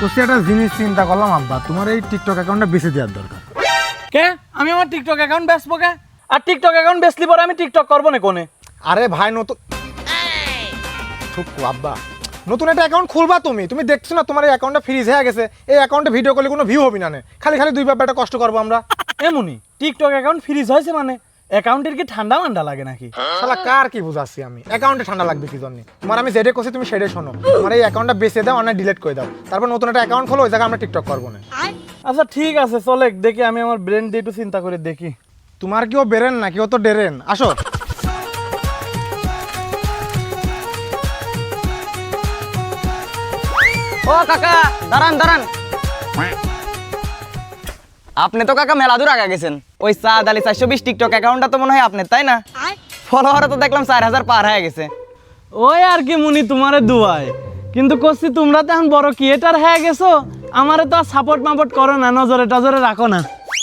কষি একটা জিনিস চিন্তা করলাম আব্বা তোমার এই টিকটক অ্যাকাউন্টটা বেঁচে দেওয়ার দরকার। কে? আমি আমার টিকটক অ্যাকাউন্ট বেচবো কে? আর টিকটক অ্যাকাউন্ট বেচলি পরে আমি টিকটক করব না কোনে? আরে ভাই নতুন চুপ আব্বা নতুন একটা অ্যাকাউন্ট খুলবা তুমি। তুমি দেখছ না তোমার এই অ্যাকাউন্টটা ফ্রিজ হয়ে গেছে? এই অ্যাকাউন্টে ভিডিও করলে কোনো ভিউ হবে না খালি খালি দুই ব্যাপারটা কষ্ট করব আমরা। এমনি টিকটক অ্যাকাউন্ট ফ্রিজ হয়েছে মানে? অ্যাকাউন্টের কি ঠান্ডা মান্ডা লাগে নাকি? শালা কার কি বুঝাচ্ছি আমি? অ্যাকাউন্টে ঠান্ডা লাগবে কি জন্য? তোমার আমি যেটা করছি তুমি সেটাই শোনো। তোমার এই অ্যাকাউন্টটা বেঁচে দাও অনেক ডিলিট করে দাও। তারপর নতুন একটা অ্যাকাউন্ট খোলো ওই জায়গায় আমরা টিকটক করব না। আচ্ছা ঠিক আছে চলে দেখি আমি আমার ব্রেন দিয়ে একটু চিন্তা করে দেখি। তোমার কেউ বেরেন না কেউ তো ডেরেন। আসো। ও কাকা দাঁড়ান দাঁড়ান। আপনি তো কাকা মেলা দূর আগা গেছেন। ওই সাদ আলী চারশো বিশ টিকটক অ্যাকাউন্টটা তো মনে হয় আপনার তাই না? ফলোয়ারও তো দেখলাম চার হাজার পার হয়ে গেছে। ওই আর কি মুনি তোমারে দুয়ায়। কিন্তু কস্তি তোমরা তো এখন বড় ক্রিয়েটার হয়ে গেছো। আমারে তো আর সাপোর্ট মাপোর্ট করো না নজরে টজরে রাখো না।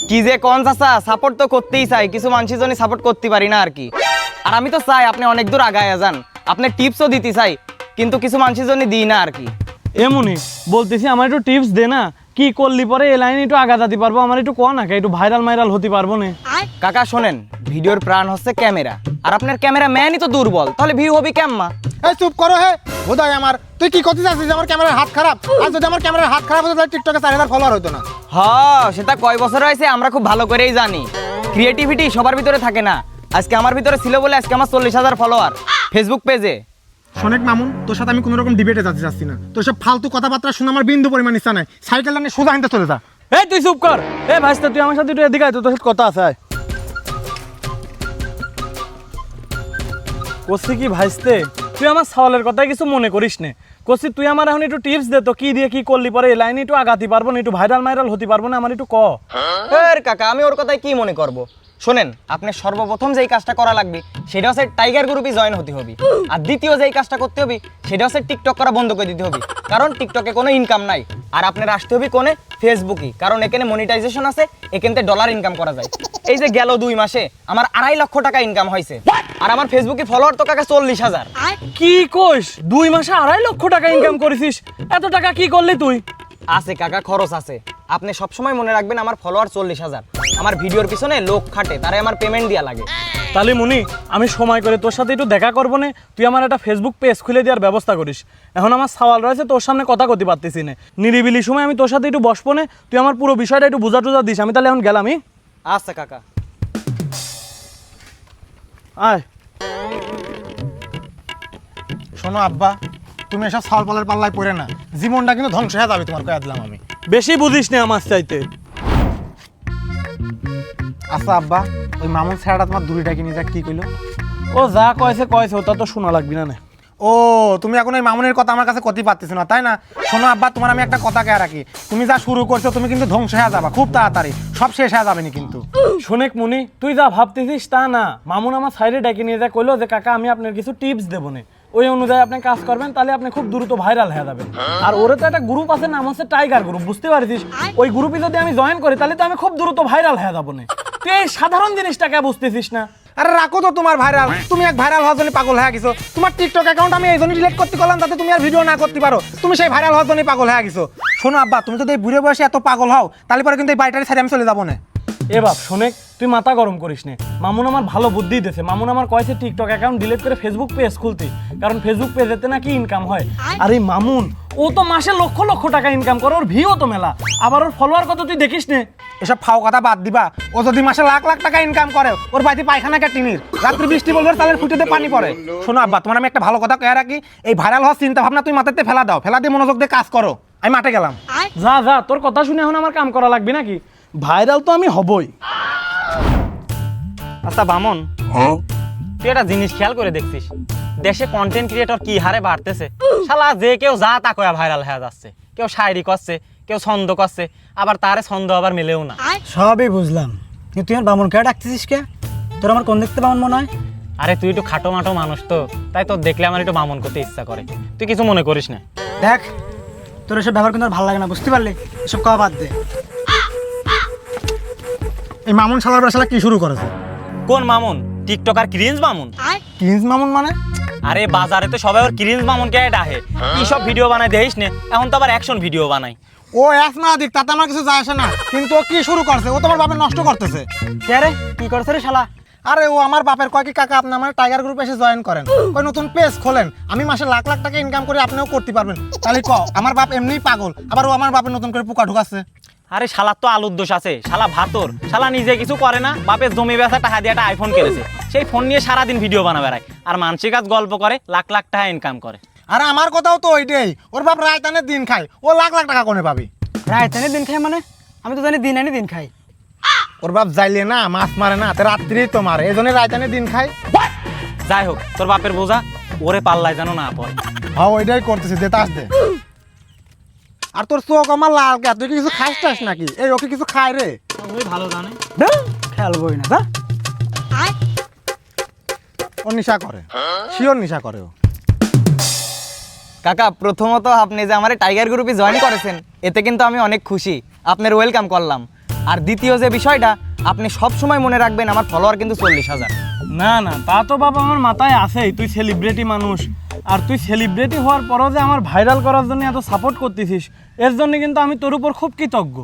কি যে কোন চাচা সাপোর্ট তো করতেই চাই কিছু মানুষের জন্য সাপোর্ট করতে পারি না আর কি। আর আমি তো চাই আপনি অনেক দূর আগায় যান আপনি টিপসও দিতে চাই কিন্তু কিছু মানুষের জন্য দিই না আর কি। এমনি বলতেছি আমার একটু টিপস দে না কি করলি পরে? এই লাইনে একটু আগা যেতে পারব আমার একটু কো না একটু ভাইরাল মাইরাল হতে পারব না। কাকা শোনেন ভিডিওর প্রাণ হচ্ছে ক্যামেরা। আর আপনার ক্যামেরা ম্যানই তো দুর্বল তাহলে ভিউ হবে কেম্মা? এই চুপ করো হে। বোধহয় আমার তুই কি করতে চাচ্ছিস যে আমার ক্যামেরার হাত খারাপ? আর যদি আমার ক্যামেরার হাত খারাপ হতো তাহলে টিকটকে চার হাজার ফলোয়ার হতো না। হ সেটা কয় বছর হয়েছে আমরা খুব ভালো করেই জানি। ক্রিয়েটিভিটি সবার ভিতরে থাকে না। আজকে আমার ভিতরে ছিল বলে আজকে আমার চল্লিশ হাজার ফলোয়ার ফেসবুক পেজে শোনেক মামুন তোর সাথে আমি কোনো রকম ডিবেটে যাচ্ছি যাচ্ছি না। তোর সব ফালতু কথাবার্তা শুনে আমার বিন্দু পরিমাণ ইচ্ছা নাই। সাইকেলটা নিয়ে সোজা হিনতে চলে যা। এই তুই চুপ কর। এ ভাইস্তা তুই আমার সাথে একটু এদিকে আয়, তোর সাথে কথা আছে। কষি কি ভাইস্তে তুই আমার সওয়ালের কথা কিছু মনে করিস নে। কষি তুই আমার এখন একটু টিপস দে তো কি দিয়ে কি করলি পরে এই লাইনে একটু আগাতে পারব না একটু ভাইরাল মাইরাল হতে পারব না আমার একটু ক। এর কাকা আমি ওর কথায় কি মনে করব? শোনেন আপনি সর্বপ্রথম যেই কাজটা করা লাগবে সেটা হচ্ছে টাইগার গ্রুপে জয়েন হতে হবে। আর দ্বিতীয় যেই কাজটা করতে হবে সেটা হচ্ছে টিকটক করা বন্ধ করে দিতে হবে। কারণ টিকটকে কোনো ইনকাম নাই। আর আপনার আসতে হবে কোনে? ফেসবুকে কারণ এখানে মনিটাইজেশন আছে এখান থেকে ডলার ইনকাম করা যায়। এই যে গেল দুই মাসে আমার আড়াই লক্ষ টাকা ইনকাম হয়েছে। আর আমার ফেসবুকে ফলোয়ার তো কাকা চল্লিশ হাজার। কি কোষ দুই মাসে আড়াই লক্ষ টাকা ইনকাম করেছিস? এত টাকা কি করলি তুই? আছে কাকা খরচ আছে। আপনি সবসময় মনে রাখবেন আমার ফলোয়ার চল্লিশ হাজার। আমার ভিডিওর পিছনে লোক খাটে তারাই আমার পেমেন্ট দেওয়া লাগে। তাহলে মুনি আমি সময় করে তোর সাথে একটু দেখা করব না। তুই আমার একটা ফেসবুক পেজ খুলে দেওয়ার ব্যবস্থা করিস। এখন আমার সওয়াল রয়েছে তোর সামনে কথা করতে পারতেছি না। নিরিবিলি সময় আমি তোর সাথে একটু বসবো না। তুই আমার পুরো বিষয়টা একটু বুঝা টুজা দিস। আমি তাহলে এখন গেলামই আচ্ছা কাকা। আয়। শোনো আব্বা তুমি এসব সাল পালের পাল্লায় পড়ে না। জীবনটা কিন্তু ধ্বংস হয়ে যাবে তোমার কয়ে দিলাম আমি। বেশি বুঝিস না আমার চাইতে। আচ্ছা আব্বা ওই মামুন ছেড়াটা তোমার দূরিটা কিনে যাক কি কইলো? ও যা কয়েছে কয়েছে ওটা তো শোনা লাগবি না না। ও তুমি এখন ওই মামুনের কথা আমার কাছে কতি পারতেছো না তাই না? শোনো আব্বা তোমার আমি একটা কথা কে রাখি। তুমি যা শুরু করছ তুমি কিন্তু ধ্বংস হয়ে যাবা খুব তাড়াতাড়ি। সব শেষ হয়ে যাবে কিন্তু। শোনেক মুনি তুই যা ভাবতেছিস তা না। মামুন আমার সাইডে ডেকে নিয়ে যা কইলো যে কাকা আমি আপনার কিছু টিপস দেবো না। ওই অনুযায়ী আপনি কাজ করবেন, তাহলে আপনি খুব দ্রুত ভাইরাল হয়ে যাবেন। আর ওরে তো একটা গ্রুপ আছে, নাম হচ্ছে টাইগার গ্রুপ বুঝতে পারছিস? ওই গ্রুপে যদি আমি জয়েন করি, তাহলে তো আমি খুব দ্রুত ভাইরাল হয়ে যাব তুই এই সাধারণ জিনিসটাকে বুঝতেছিস না? আরে রাখো তো তোমার ভাইরাল তুমি এক ভাইরাল হওয়ার জন্য পাগল হয়ে গেছো। তোমার টিকটক অ্যাকাউন্ট আমি এই জন্য ডিলিট করতে করলাম, যাতে তুমি আর ভিডিও না করতে পারো। তুমি সেই ভাইরাল হওয়ার জন্য পাগল হয়ে গেছো। শোনো আব্বা, তুমি যদি এই বুড়ে বয়সে এত পাগল হও, তাহলে পরে কিন্তু এই বাড়িটারি সাইডে আমি চলে যাব না। এ বাপ শোনে তুই মাথা গরম করিস নে। মামুন আমার ভালো বুদ্ধি দিতেছে মামুন আমার কয়েছে টিকটক অ্যাকাউন্ট ডিলিট করে ফেসবুক পেজ খুলতে। কারণ ফেসবুক পেজেতে নাকি ইনকাম হয়। আর এই মামুন ও তো মাসে লক্ষ লক্ষ টাকা ইনকাম করে ওর ভিও তো মেলা। আবার ওর ফলোয়ার কত তুই দেখিস নে? এসব ফাও কথা বাদ দিবা। ও যদি মাসে লাখ লাখ টাকা ইনকাম করে ওর বাড়িতে পায়খানা কে টিনির? রাত্রি বৃষ্টি বলবে তাদের ফুটেতে পানি পড়ে। শোনো আব্বা তোমার আমি একটা ভালো কথা কয়ে রাখি। এই ভাইরাল হওয়ার চিন্তা ভাবনা তুই মাথাতে ফেলা দাও। ফেলা দিয়ে মনোযোগ দিয়ে কাজ করো। আমি মাঠে গেলাম। যা যা তোর কথা শুনে এখন আমার কাম করা লাগবে নাকি? ভাইরাল তো আমি হবই। আচ্ছা বামন। তুই একটা জিনিস খেয়াল করে দেখছিস দেশে কন্টেন্ট ক্রিয়েটর কি হারে বাড়তেছে? শালা যে কেউ যা তা কয়া ভাইরাল হয়ে যাচ্ছে। কেউ শায়রি করছে কেউ ছন্দ করছে আবার তারে ছন্দ আবার মেলেও না। সবই বুঝলাম। কিন্তু তুই আমার বামন কে ডাকতেছিস কে? তোর আমার কোন দেখতে বামন মনে হয়? আরে তুই একটু খাটো মাটো মানুষ তো তাই তোর দেখলে আমার একটু বামন করতে ইচ্ছা করে। তুই কিছু মনে করিস না। দেখ তোর এসব ব্যবহার কিন্তু আর ভালো লাগে না বুঝতে পারলি? এসব বাদ দে। এই মামুন শালার বেলা শালা কি শুরু করেছে? কোন মামুন? টিকটক আর ক্রিঞ্জ মামুন? কিংস মামুন মানে? আরে বাজারে তো সবাই ওর ক্রিঞ্জ মামুনকে ডাহে কি সব ভিডিও বানাই দেখিস নে? এখন তো আবার অ্যাকশন ভিডিও বানাই ও এক না দিক তাতে আমার কিছু যায় আসে না। কিন্তু ও কি শুরু করছে? ও তোমার বাপের নষ্ট করতেছে। কে রে? কি করছে রে শালা? আরে ও আমার বাপের কয় কি কাকা আপনি আমার টাইগার গ্রুপে এসে জয়েন করেন। কয় নতুন পেজ খোলেন। আমি মাসে লাখ লাখ টাকা ইনকাম করে আপনিও করতে পারবেন। তাহলে ক আমার বাপ এমনিই পাগল আবার ও আমার বাপের নতুন করে পোকা ঢুকাচ্ছে। আরে শালার তো আলুর দোষ আছে শালা ভাতর শালা নিজে কিছু করে না বাপের জমি বেচা টাকা দিয়ে একটা আইফোন কিনেছে সেই ফোন নিয়ে সারাদিন ভিডিও বানা বেড়ায় আর মানসিক কাজ গল্প করে লাখ লাখ টাকা ইনকাম করে। আরে আমার কথাও তো ওইটাই ওর বাপ রায়তানের দিন খায় ও লাখ লাখ টাকা কোনে পাবি? রায়তানি দিন খাই মানে? আমি তো জানি দিন আনি দিন খাই। ওর বাপ যাইলে না মাছ মারে না তো রাত্রি তো মারে এই জন্য রায়তানের দিন খায়। যাই হোক তোর বাপের বোঝা ওরে পাল্লায় যেন না পড়ে। হ্যাঁ ওইটাই করতেছি দে তাস দে। আর তোর চোখ আমার লাল কে তুই কি কিছু খাইস টাস নাকি? এই ওকে কিছু খায় রে। ওই ভালো জানে। খেলবই না। যা। ও নিশা করে। শিওর নিশা করে ও। কাকা প্রথমত আপনি যে আমার টাইগার গ্রুপে জয়েন করেছেন এতে কিন্তু আমি অনেক খুশি। আপনার ওয়েলকাম করলাম। আর দ্বিতীয় যে বিষয়টা আপনি সব সময় মনে রাখবেন আমার ফলোয়ার কিন্তু চল্লিশ হাজার। না না তা তো বাবা আমার মাথায় আছেই তুই সেলিব্রিটি মানুষ। আর তুই সেলিব্রিটি হওয়ার পরও যে আমার ভাইরাল করার জন্য এত সাপোর্ট করতেছিস এর জন্য কিন্তু আমি তোর উপর খুব কৃতজ্ঞ।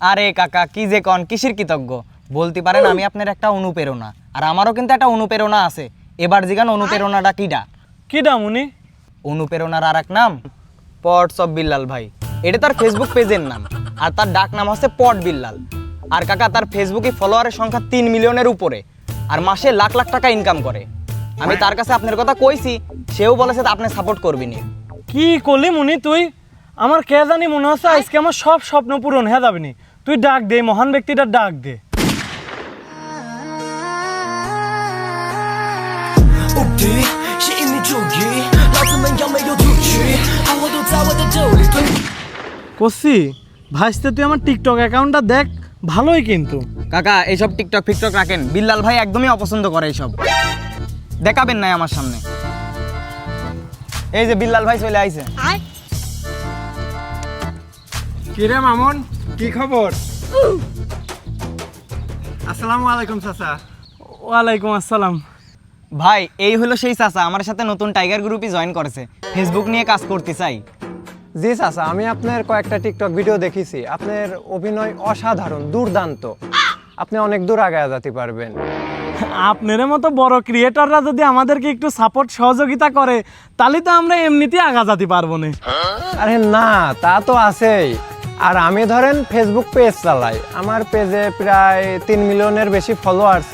আরে কাকা কি যে কন কিসের কৃতজ্ঞ? বলতে পারেন আমি আপনার একটা অনুপ্রেরণা আর আমারও কিন্তু একটা অনুপ্রেরণা আছে। এবার জিগান অনুপ্রেরণাটা কিটা কি ডামুনি অনুপ্রেরণার আর এক নাম? পটস অফ বিল্লাল ভাই। এটা তার ফেসবুক পেজের নাম আর তার ডাক নাম হচ্ছে পট বিল্লাল আর কাকা তার ফেসবুকে ফলোয়ারের সংখ্যা তিন মিলিয়নের উপরে। আর মাসে লাখ লাখ টাকা ইনকাম করে। আমি মানে? তার কাছে আপনার কথা কইছি সেও বলেছে আপনি সাপোর্ট করবিনি। কি করলি মুনি তুই? আমার কে জানি মনে হচ্ছে আজকে আমার সব স্বপ্ন পূরণ হয়ে যাবেনি তুই ডাক দে মহান ব্যক্তিটা ডাক দে। কসি ভাইস্তে তুই আমার টিকটক অ্যাকাউন্টটা দেখ ভালোই কিন্তু। কাকা এইসব টিকটক ফিকটক রাখেন। বিল্লাল ভাই একদমই অপছন্দ করে এইসব। দেখাবেন নাই আমার সামনে। এই যে বিল্লাল ভাই চলে আইছে। কিরে মামুন কি খবর? আসসালামু আলাইকুম চাচা। ওয়ালাইকুম আসসালাম। ভাই এই হলো সেই চাচা আমার সাথে নতুন টাইগার গ্রুপে জয়েন করেছে। ফেসবুক নিয়ে কাজ করতে চাই। জি চাচা আমি আপনার কয়েকটা টিকটক ভিডিও দেখেছি। আপনার অভিনয় অসাধারণ দুর্দান্ত। আপনি অনেক দূর আগায় যেতে পারবেন। আপনার মতো বড় ক্রিয়েটররা যদি আমাদেরকে একটু সাপোর্ট সহযোগিতা করে তাহলে তো আমরা এমনিতেই আগা যেতে পারব না। আরে না তা তো আছেই। আর আমি ধরেন ফেসবুক পেজ চালাই। আমার পেজে প্রায় তিন মিলিয়নের বেশি ফলোয়ার্স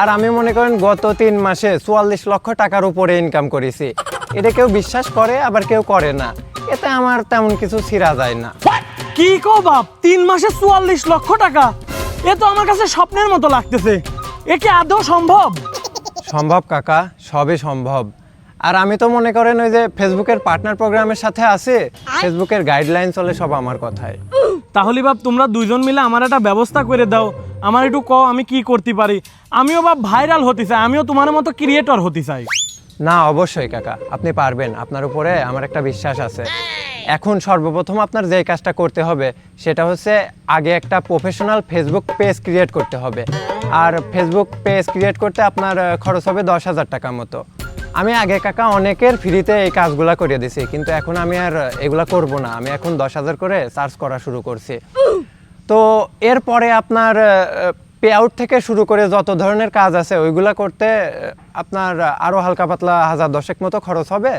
আর আমি মনে করেন গত তিন মাসে চুয়াল্লিশ লক্ষ টাকার উপরে ইনকাম করেছি। এটা কেউ বিশ্বাস করে আবার কেউ করে না। এতে আমার তেমন কিছু ছিঁড়া যায় না। কি কো বাপ? তিন মাসে চুয়াল্লিশ লক্ষ টাকা? এ তো আমার কাছে স্বপ্নের মতো লাগতেছে। এ কি আদৌ সম্ভব? সম্ভব কাকা সবই সম্ভব। আর আমি তো মনে করেন ওই যে ফেসবুকের পার্টনার প্রোগ্রামের সাথে আছে ফেসবুকের গাইডলাইন চলে সব আমার কথায়। তাহলে বাপ তোমরা দুইজন মিলে আমার একটা ব্যবস্থা করে দাও। আমার একটু কও আমি কি করতে পারি। আমিও বাপ ভাইরাল হতে চাই আমিও তোমার মতো ক্রিয়েটর হতে চাই। না অবশ্যই কাকা। আপনি পারবেন। আপনার উপরে আমার একটা বিশ্বাস আছে। এখন সর্বপ্রথম আপনার যে কাজটা করতে হবে, সেটা হচ্ছে আগে একটা প্রফেশনাল ফেসবুক পেজ ক্রিয়েট করতে হবে। আর ফেসবুক পেজ ক্রিয়েট করতে আপনার খরচ হবে দশ হাজার টাকা মতো। আমি আগে কাকা অনেকের ফ্রিতে এই কাজগুলা করে দিছি, কিন্তু এখন আমি আর এগুলা করব না। আমি এখন দশ হাজার করে চার্জ করা শুরু করছি। তো এরপরে আপনার পে আউট থেকে শুরু করে যত ধরনের কাজ আছে, ওইগুলা করতে আপনার আরও হালকা পাতলা হাজার দশেক মতো খরচ হবে।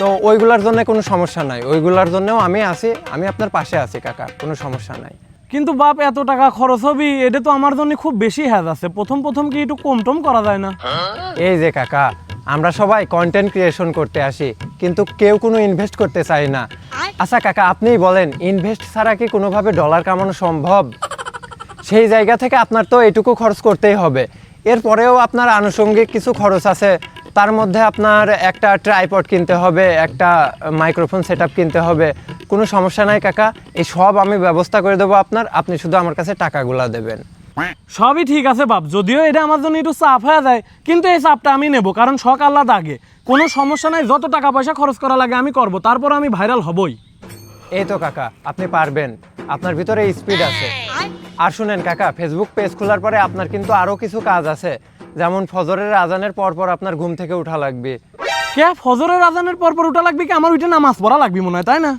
তো ওইগুলার জন্য কোনো সমস্যা নাই। ওইগুলার জন্যও আমি আছি আমি আপনার পাশে আছি কাকা কোনো সমস্যা নাই। কিন্তু বাপ এত টাকা খরচ হবি এটা তো আমার জন্য খুব বেশি হ্যাজ আছে। প্রথম প্রথম কি একটু কম টম করা যায় না? এই যে কাকা আমরা সবাই কন্টেন্ট ক্রিয়েশন করতে আসি কিন্তু কেউ কোনো ইনভেস্ট করতে চায় না। আচ্ছা কাকা আপনিই বলেন ইনভেস্ট ছাড়া কি কোনোভাবে ডলার কামানো সম্ভব? সেই জায়গা থেকে আপনার তো এটুকু খরচ করতেই হবে। এরপরেও আপনার আনুষঙ্গিক কিছু খরচ আছে তার মধ্যে আপনার একটা ট্রাইপড কিনতে হবে একটা মাইক্রোফোন সেট কিনতে হবে। কোনো সমস্যা নাই কাকা এই সব আমি ব্যবস্থা করে দেবো আপনার আপনি শুধু আমার কাছে টাকাগুলা দেবেন। সবই ঠিক আছে বাপ যদিও এটা আমার জন্য একটু চাপ হয়ে যায় কিন্তু এই চাপটা আমি নেব কারণ শখ আল্লাহ আগে কোনো সমস্যা নাই যত টাকা পয়সা খরচ করা লাগে আমি করব তারপর আমি ভাইরাল হবই। এই তো কাকা আপনি পারবেন আপনার ভিতরে স্পিড আছে। আর শুনেন কাকা ফেসবুক পেজ খোলার পরে আপনার কিন্তু আরও কিছু কাজ আছে যেমন ফজরের আজানের পর পর আপনার ঘুম থেকে উঠা লাগবে। কে? ফজরের আজানের পর পর উঠা লাগবে কি? আমার উঠে নামাজ পড়া লাগবে মনে হয় তাই না?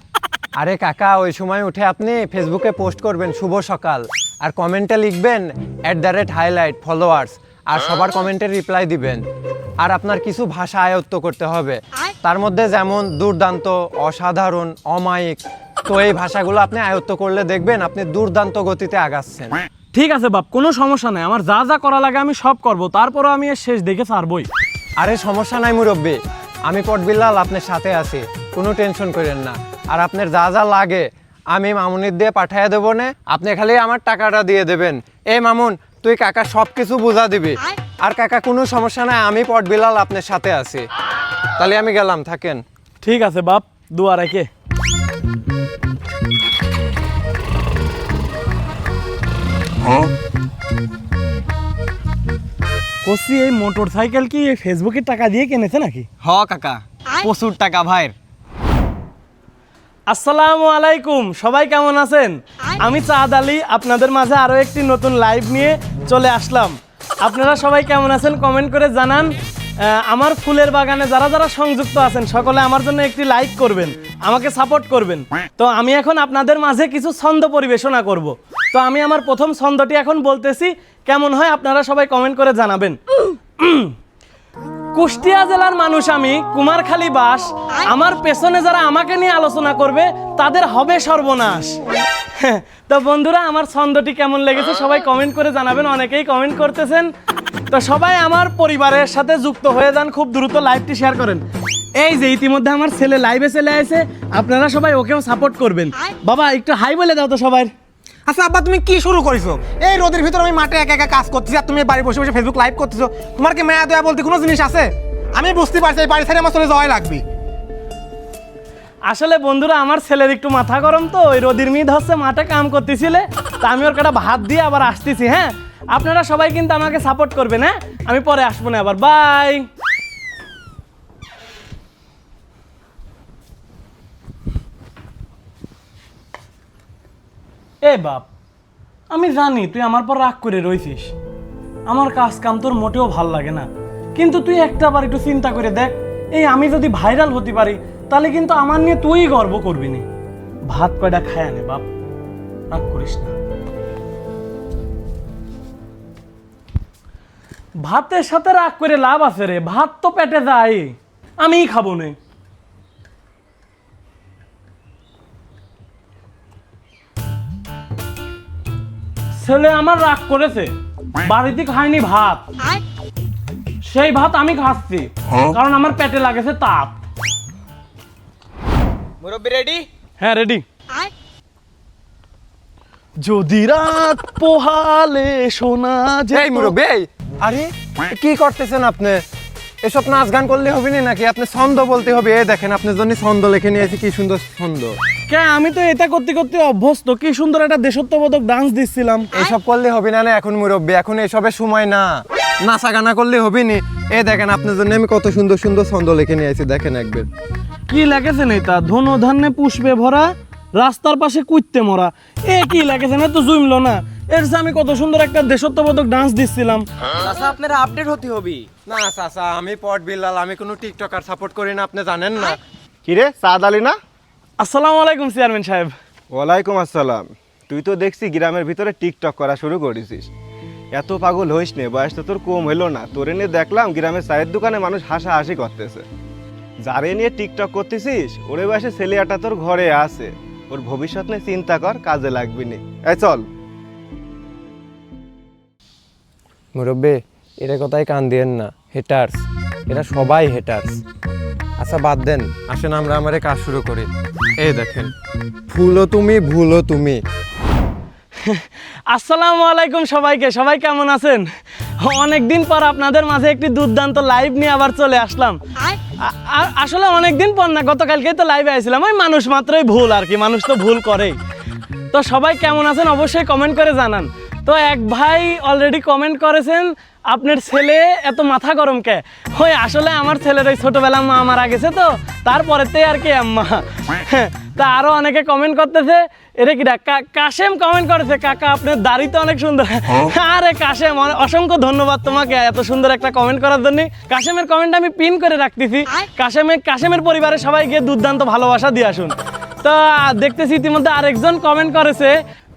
আরে কাকা ওই সময় উঠে আপনি ফেসবুকে পোস্ট করবেন শুভ সকাল। আর কমেন্টে লিখবেন at the rate highlight followers আর সবার কমেন্টে রিপ্লাই দিবেন। আর আপনার কিছু ভাষা আয়ত্ত করতে হবে। তার মধ্যে যেমন দুর্দান্ত অসাধারণ অমায়িক তো এই ভাষাগুলো আপনি আয়ত্ত করলে দেখবেন আপনি দুর্দান্ত গতিতে আগাচ্ছেন। ঠিক আছে বাপ কোনো সমস্যা নাই। আমার যা যা করা লাগে আমি সব করব। তারপরও আমি এর শেষ দেখে ছাড়বই। আরে সমস্যা নাই মুরব্বী। আমি পটবিল্লাল আপনার সাথে আছি। কোনো টেনশন করেন না। আর আপনার যা যা লাগে আমি মামুনির দিয়ে পাঠিয়ে দেবো না। আপনি খালি আমার টাকাটা দিয়ে দেবেন। এই মামুন তুই কাকা সব কিছু বুঝা দিবি। আর কাকা কোনো সমস্যা নাই আমি পটবিলাল আপনার সাথে আছি। তাহলে আমি গেলাম থাকেন। ঠিক আছে বাপ দুয়া রেখে। কসি এই মোটর সাইকেল কি ফেসবুকের টাকা দিয়ে কিনেছে নাকি? হ কাকা। প্রচুর টাকা ভাইয়ের। আসসালামু আলাইকুম সবাই কেমন আছেন? আমি চাঁদ আলী আপনাদের মাঝে আরও একটি নতুন লাইভ নিয়ে চলে আসলাম। আপনারা সবাই কেমন আছেন কমেন্ট করে জানান। আহ, আমার ফুলের বাগানে যারা যারা সংযুক্ত আছেন সকলে আমার জন্য একটি লাইক করবেন আমাকে সাপোর্ট করবেন। তো আমি এখন আপনাদের মাঝে কিছু ছন্দ পরিবেশনা করব। তো আমি আমার প্রথম ছন্দটি এখন বলতেছি। কেমন হয় আপনারা সবাই কমেন্ট করে জানাবেন। কুষ্টিয়া জেলার মানুষ আমি, কুমারখালী বাস, আমার পেছনে যারা আমাকে নিয়ে আলোচনা করবে, তাদের হবে সর্বনাশ। তো বন্ধুরা, আমার ছন্দটি কেমন লেগেছে সবাই কমেন্ট করে জানাবেন, অনেকেই কমেন্ট করতেছেন। তো সবাই আমার পরিবারের সাথে যুক্ত হয়ে যান, খুব দ্রুত লাইভটি শেয়ার করেন। এই যে ইতিমধ্যে আমার ছেলে লাইভে চলে আসে, আপনারা সবাই ওকেও সাপোর্ট করবেন। বাবা, একটু হাই বলে দাও তো সবাই। আচ্ছা আব্বা, তুমি কি শুরু করেছ? এই রোদের ভিতরে আমি মাঠে একা একা কাজ করতেছি আর তুমি বাড়ি বসে বসে ফেসবুক লাইভ করতেছো। তোমার কি মায়া দয়া বলতে কোনো জিনিস আছে? আমি বুঝতে পারছি এই বাড়ি ছেড়ে আমার চলে যাওয়াই লাগবে। আসলে বন্ধুরা, আমার ছেলের একটু মাথা গরম তো, ওই রদির মিদ হচ্ছে মাঠে কাম করতেছিলে, তা আমি ওর কাটা ভাত দিয়ে আবার আসতেছি হ্যাঁ? আপনারা সবাই কিন্তু আমাকে সাপোর্ট করবেন হ্যাঁ? আমি পরে আসব না আবার। বাই এ বাপ, আমি জানি তুই আমার পর রাগ করে রইছিস। আমার কাজ কাম তোর মোটেও ভালো লাগে না। কিন্তু তুই একটা বার একটু চিন্তা করে দেখ, এই আমি যদি ভাইরাল হতে পারি, তাহলে কিন্তু আমার নিয়ে তুই গর্ব করবি না। ভাত কয়টা খায় নে বাপ, রাগ করিস না। ভাতের সাথে রাগ করে লাভ আছে রে, ভাত তো পেটে যায় আমিই খাব নে। ছেলে আমার রাগ করেছে। বাড়িতে খায়নি ভাত। সেই ভাত আমি খাচ্ছি। কারণ আমার পেটে লাগেছে তাপ। মুরব্বী রেডি হ্যাঁ রেডি যদি রাত পোহালে শোনা যে এই মুরব্বী আরে কি করতেছেন আপনি? এসব নাচ গান করলে হবে না নাকি? আপনি ছন্দ বলতে হবে। এই দেখেন আপনার জন্য ছন্দ লিখে নিয়েছি। কি সুন্দর ছন্দ। কে আমি তো এটা করতে করতে অভ্যস্ত। কি সুন্দর একটা দেশত্ববোধক ডান্স দিচ্ছিলাম। এইসব করলে হবে না না এখন মুরব্বী এখন এসবের সময় না। নাচা গানা করলে হবে নি। এ দেখেন আপনার জন্য আমি কত সুন্দর সুন্দর ছন্দ লিখে নিয়েছি দেখেন একবার। কি লেগেছে নেতা ধন ধান্যে পুষ্পে ভরা রাস্তার পাশে কুইতে মরা। এ কি লেগেছে না? তো জুমলো না। এর আমি কত সুন্দর একটা দেশত্ববোধক ডান্স দিচ্ছিলাম। আচ্ছা আপনারা আপডেট হতে হবে। না চাচা আমি পট বিল্লাল আমি কোনো টিকটকার সাপোর্ট করি না আপনি জানেন না। কিরে সাদ আলী না? আসসালামু আলাইকুম চেয়ারম্যান সাহেব। ওয়ালাইকুম আসসালাম। তুই তো দেখছি গ্রামের ভিতরে টিকটক করা শুরু করেছিস। এত পাগল হইস নে বয়স তো তোর কম হলো না। তোরে নিয়ে দেখলাম গ্রামের চায়ের দোকানে মানুষ হাসাহাসি করতেছে। যারে নিয়ে টিকটক করতেছিস ওরে বয়সে ছেলেটা তোর ঘরে আছে। ওর ভবিষ্যৎ নিয়ে চিন্তা কর কাজে লাগবি নি। এই চল। মুরব্বী এর কথাই কান দিয়েন না। হেটার্স এরা সবাই হেটার্স আচ্ছা বাদ দেন। আসেন আমরা আমারে কাজ শুরু করি। এই দেখেন। ফুলও তুমি ভুলও তুমি। আসসালামু আলাইকুম সবাইকে সবাই কেমন আছেন? অনেক দিন পর আপনাদের মাঝে একটি দুর্দান্ত লাইভ নিয়ে আবার চলে আসলাম। আসলে অনেক দিন পর না গতকালকেই তো লাইভে আসছিলাম ওই মানুষ মাত্রই ভুল আর কি মানুষ তো ভুল করেই। তো সবাই কেমন আছেন অবশ্যই কমেন্ট করে জানান। তো এক ভাই অলরেডি কমেন্ট করেছেন আপনার ছেলে এত মাথা গরম কে? ওই আসলে আমার ছেলের ওই ছোটবেলা মা মারা গেছে তো, তারপরেতে আর কি আম্মা। তা আরও অনেকে কমেন্ট করতেছে এটা কি কাশেম কমেন্ট করেছে, কাকা, আপনার দাড়ি তো অনেক সুন্দর। আরে কাশেম অসংখ্য ধন্যবাদ তোমাকে এত সুন্দর একটা কমেন্ট করার জন্য। কাশেমের কমেন্ট আমি পিন করে রাখতেছি। কাশেমের কাশেমের পরিবারে সবাই গিয়ে দুর্দান্ত ভালোবাসা দিয়ে আসুন। তো দেখতেছি ইতিমধ্যে আরেকজন কমেন্ট করেছে,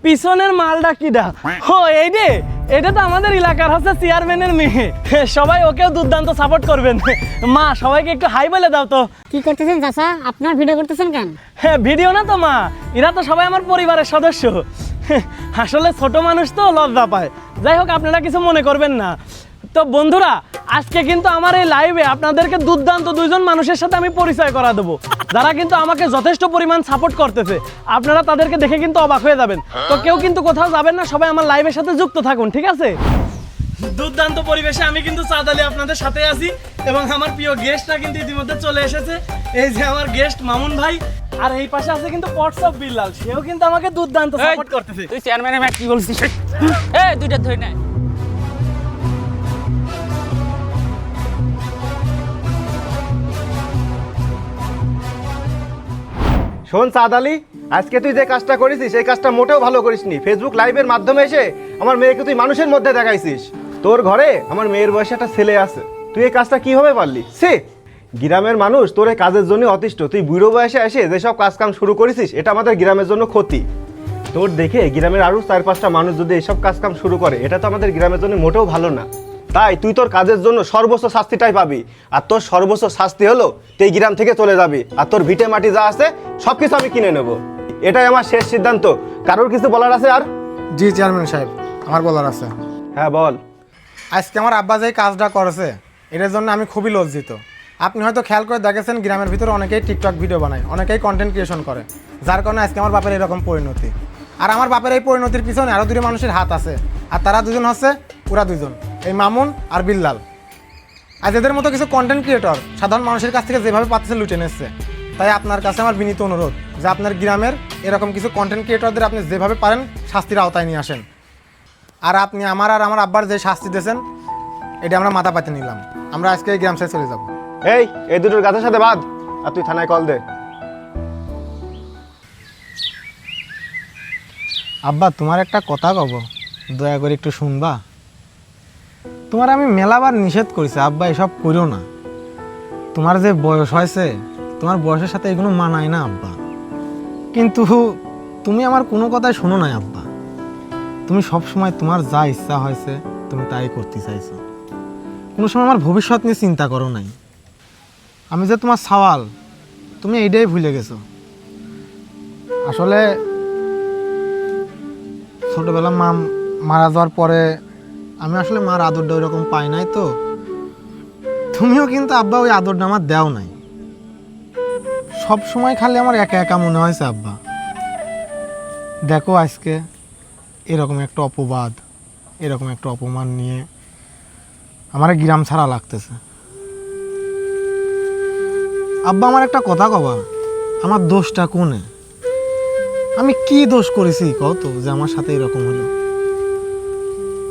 পিছনের মালটা কিডা ও এই রে এটা তো আমাদের এলাকার হচ্ছে চেয়ারম্যানের মেয়ে। সবাই ওকেও দুর্দান্ত সাপোর্ট করবেন। মা সবাইকে একটু হাই বলে দাও তো। কি করতেছেন চাচা? আপনার ভিডিও করতেছেন কেন? হ্যাঁ ভিডিও না তো মা। এরা তো সবাই আমার পরিবারের সদস্য। আসলে ছোট মানুষ তো লজ্জা পায়। যাই হোক আপনারা কিছু মনে করবেন না। তো বন্ধুরা আজকে কিন্তু আমার এই লাইভে আপনাদেরকে দুর্দান্ত দুইজন মানুষের সাথে আমি পরিচয় করা দেবো। যারা কিন্তু আমাকে যথেষ্ট পরিমাণ সাপোর্ট করতেছে। আপনারা তাদেরকে দেখে কিন্তু অবাক হয়ে যাবেন। তো কেউ কিন্তু কোথাও যাবেন না সবাই আমার লাইভের সাথে যুক্ত থাকুন ঠিক আছে? দুর্দান্ত পরিবেশে আমি কিন্তু চাঁদালি আপনাদের সাথে আছি এবং আমার প্রিয় গেস্টরা কিন্তু ইতিমধ্যে চলে এসেছে। এই যে আমার গেস্ট মামুন ভাই আর এই পাশে আছে কিন্তু হোয়াটসঅ্যাপ বিল্লাল। সেও কিন্তু আমাকে দুর্দান্ত সাপোর্ট করতেছে। তুই চেয়ারম্যানের ম্যাচ কি বলছিস? এই দুইটা ধরে নেয় শোন সাদ আলী, আজকে তুই যে কাজটা করেছিস, এই কাজটা মোটেও ভালো করিসনি। ফেসবুক লাইভের মাধ্যমে এসে আমার মেয়েকে তুই মানুষের মধ্যে দেখাইছিস। তোর ঘরে আমার মেয়ের বয়সে একটা ছেলে আছে। তুই এই কাজটা কীভাবে পারলি? সে গ্রামের মানুষ তোর এই কাজের জন্য অতিষ্ঠ। তুই বুড়ো বয়সে এসে যেসব কাজ কাম শুরু করেছিস, এটা আমাদের গ্রামের জন্য ক্ষতি। তোর দেখে গ্রামের আরও চার পাঁচটা মানুষ যদি এসব কাজ কাম শুরু করে, এটা তো আমাদের গ্রামের জন্য মোটেও ভালো না। তাই তুই তোর কাজের জন্য সর্বোচ্চ শাস্তিটাই পাবি। আর তোর সর্বোচ্চ শাস্তি হলো তুই গ্রাম থেকে চলে যাবি। আর তোর ভিটে মাটি যা আছে সব কিছু আমি কিনে নেব। এটাই আমার শেষ সিদ্ধান্ত। কারোর কিছু বলার আছে আর? জি চেয়ারম্যান সাহেব আমার বলার আছে। হ্যাঁ বল। আজকে আমার আব্বা যে কাজটা করেছে এটার জন্য আমি খুবই লজ্জিত। আপনি হয়তো খেয়াল করে দেখেছেন গ্রামের ভিতরে অনেকেই টিকটক ভিডিও বানায় অনেকেই কন্টেন্ট ক্রিয়েশন করে। যার কারণে আজকে আমার বাপের এরকম পরিণতি। আর আমার বাপের এই পরিণতির পিছনে আরও দুটো মানুষের হাত আছে আর তারা দুজন হচ্ছে পুরা দুজন। এই মামুন আর বিল্লাল। আজ এদের মতো কিছু কন্টেন্ট ক্রিয়েটর সাধারণ মানুষের কাছ থেকে যেভাবে পাচ্ছে লুটে নিচ্ছে। তাই আপনার কাছে আমার বিনীত অনুরোধ যে আপনার গ্রামের এরকম কিছু কন্টেন্ট ক্রিয়েটরদের আপনি যেভাবে পারেন শাস্তির আওতায় নিয়ে আসেন। আর আপনি আমার আর আমার আব্বার যে শাস্তি দিয়েছেন এটা আমরা মাথা পাতে নিলাম। আমরা আজকে এই গ্রাম ছেড়ে চলে যাব। এই এই দুটোর গাছের সাথে বাদ আর তুই থানায় কল দে। আব্বা তোমার একটা কথা কব। দয়া করে একটু শুনবা। তোমার আমি মেলাবার নিষেধ করেছি। আব্বা, এসব করিও না। তোমার যে বয়স হয়েছে, তোমার বয়সের সাথে এগুলো মানায় না, আব্বা। কিন্তু তুমি আমার কোনো কথাই শোনো না, আব্বা। তুমি সব সময় তোমার যা ইচ্ছা হয়েছে, তুমি তাই করতে চাইছো। কোনো সময় আমার ভবিষ্যৎ নিয়ে চিন্তা করো নাই। আমি যে তোমার সওয়াল, তুমি এইটাই ভুলে গেছো। আসলে ছোটবেলা মা মারা যাওয়ার পরে আমি আসলে মার আদরটা ওইরকম পাই নাই তো। তুমিও কিন্তু আব্বা ওই আদরটা আমার দেও নাই। সব সময় খালি আমার একা একা মনে হয়েছে আব্বা। দেখো আজকে এরকম একটা অপবাদ, এরকম একটা অপমান নিয়ে আমার গ্রাম ছাড়া লাগতেছে। আব্বা আমার একটা কথা কবা আমার দোষটা কোনে? আমি কি দোষ করেছি কত যে আমার সাথে এরকম হলো?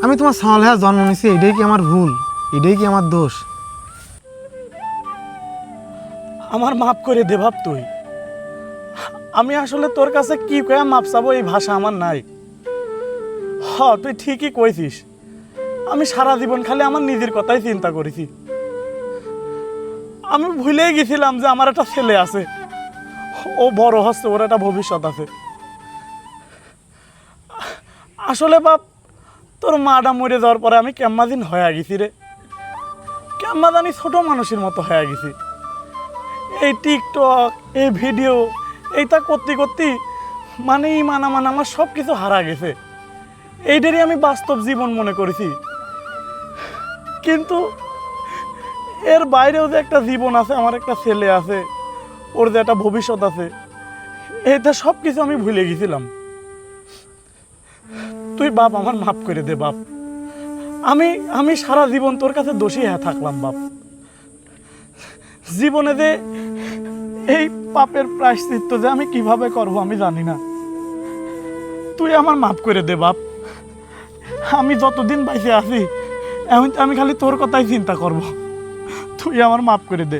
আমি তোমার সালহা জন্ম নিয়েছি, এটাই কি আমার ভুল? এটাই কি আমার দোষ? আমার মাফ করে দে ভাব তুই। আমি আসলে তোর কাছে কি কয়া মাপ চাবো এই ভাষা আমার নাই। হ, তুই ঠিকই কইছিস। আমি সারা জীবন খালি আমার নিজের কথাই চিন্তা করেছি। আমি ভুলেই গেছিলাম যে আমার একটা ছেলে আছে। ও বড় হচ্ছে, ওর একটা ভবিষ্যৎ আছে। আসলে বাপ তোর মাটা মরে যাওয়ার পরে আমি কেম্মা দিন হয়ে গেছি রে? কেম্মা জানি ছোট মানুষের মতো হয়ে গেছি। এই টিকটক, এই ভিডিও, এইটা করতে করতে মানে মানা মানে আমার সব কিছু হারা গেছে। এইটারই আমি বাস্তব জীবন মনে করেছি। কিন্তু এর বাইরেও যে একটা জীবন আছে, আমার একটা ছেলে আছে, ওর যে একটা ভবিষ্যৎ আছে এটা সব কিছু আমি ভুলে গেছিলাম। তুই বাপ, আমার মাফ করে দে বাপ। আমি আমি সারা জীবন তোর কাছে দোষী হয়ে থাকলাম বাপ। জীবনে যে এই পাপের প্রায়শ্চিত্ত যে আমি কীভাবে করব আমি জানি না। তুই আমার মাফ করে দে বাপ। আমি যতদিন বাইসে আছি এখন তো আমি খালি তোর কথাই চিন্তা করব। তুই আমার মাফ করে দে।